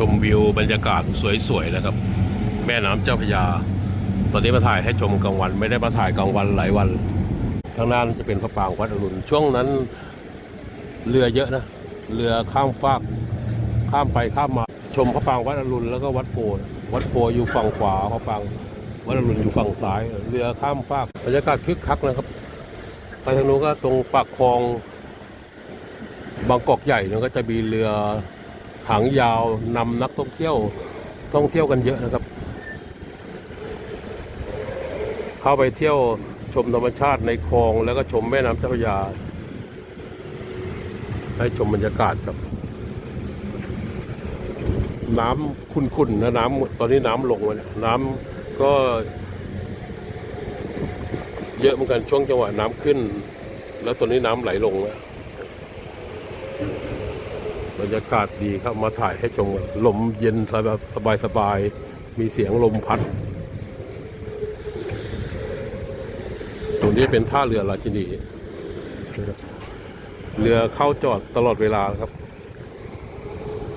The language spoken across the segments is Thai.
ชมวิวบรรยากาศสวยๆนะครับ แม่น้ำเจ้าพระยา ตอนนี้มาถ่ายให้ชมกลางวัน ไม่ได้มาถ่ายกลางวันหลายวันข้างหน้าจะเป็นพระปรางวัดอรุณช่วงนั้นเรือเยอะนะเรือข้ามฟากข้ามไปข้ามมา ชมพระปรางวัดอรุณแล้วก็วัดโพวัดโพอยู่ฝั่งขวาพระปรางวัดอรุณอยู่ฝั่งซ้าย เรือข้ามฟากบรรยากาศคึกคักนะครับ ไปทางโน้นก็ตรงปากคลองบางกอกใหญ่เนี่ยก็จะมีเรือ หางยาวนำนักท่องเที่ยวท่องเที่ยวกันเยอะนะครับ เข้าไปเที่ยวชมธรรมชาติในคลองแล้วก็ชมแม่น้ำเจ้าพระยา ให้ชมบรรยากาศครับ น้ำขุ่นๆนะน้ำตอนนี้น้ำลงมาเนี่ยน้ำก็เยอะเหมือนกันช่วงจังหวะน้ำขึ้น แล้วตอนนี้น้ำไหลลงแล้ว บรรยากาศดีครับมาถ่ายให้ชมลมเย็นสบายสบายมีเสียงลมพัดตรงนี้เป็นท่าเรือราชินีเรือเข้าจอดตลอดเวลาครับ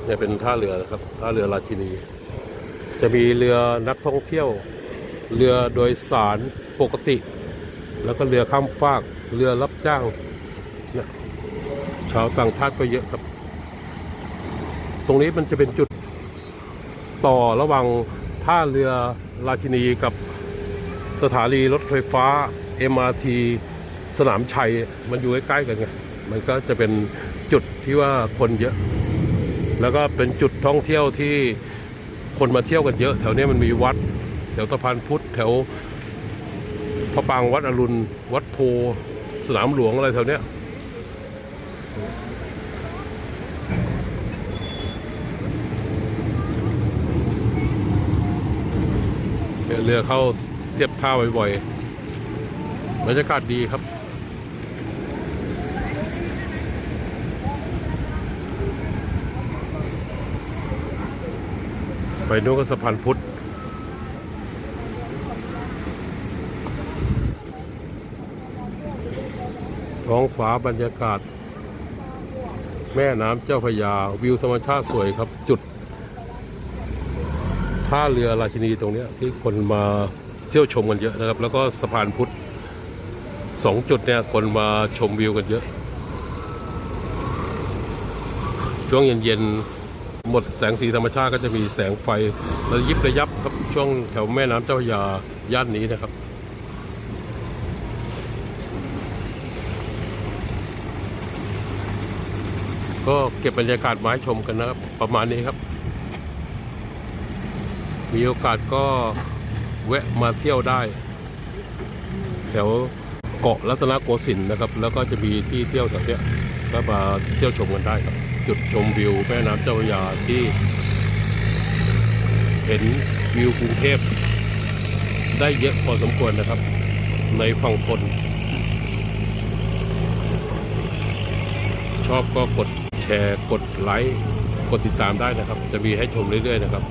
เนี่ยเป็นท่าเรือนะครับ ท่าเรือราชินี จะมีเรือนักท่องเที่ยว เรือโดยสารปกติ แล้วก็เรือข้ามฟาก เรือรับจ้างเนี่ยชาวต่างชาติก็เยอะครับ ตรงนี้มันจะเป็นจุดต่อระหว่างท่าเรือราชินีกับสถานีรถไฟฟ้า MRT สนามชัยมันอยู่ใกล้ๆกันไงมันก็จะเป็นจุดที่ว่าคนเยอะ แล้วก็เป็นจุดท่องเที่ยวที่คนมาเที่ยวกันเยอะ แถวนี้มันมีวัด แถวสะพานพุทธแถวพระปางวัดอรุณ วัดโพ สนามหลวงอะไรแถวเนี้ย เรือเข้าเทียบท่าบ่อยๆบรรยากาศดีครับ ไปนู้นก็สะพานพุทธท้องฟ้าบรรยากาศ แม่น้ำเจ้าพยาวิวธรรมชาติสวยครับจุด ท่าเรือราชินีตรงนี้ที่คนมาเที่ยวชมกันเยอะนะครับ แล้วก็สะพานพุทธสองจุดเนี่ยคนมาชมวิวกันเยอะ ช่วงเย็นๆหมดแสงสีธรรมชาติก็จะมีแสงไฟระยิบระยับครับช่วงแถวแม่น้ำเจ้าพยาย่านนี้นะครับก็เก็บบรรยากาศมาให้ชมกันนะครับ ประมาณนี้ครับ มีโอกาสก็แวะมาเที่ยวได้ แถวเกาะรัตนโกสินทร์นะครับ แล้วก็จะมีที่เที่ยวแถวเนี้ยก็มาเที่ยวชมกันได้ครับ จุดชมวิวแม่น้ำเจ้าพระยาที่ เห็นวิวกรุงเทพได้เยอะพอสมควรนะครับ ในฝั่งทนชอบก็กดแชร์กดไลค์กดติดตามได้นะครับ จะมีให้ชมเรื่อยๆนะครับ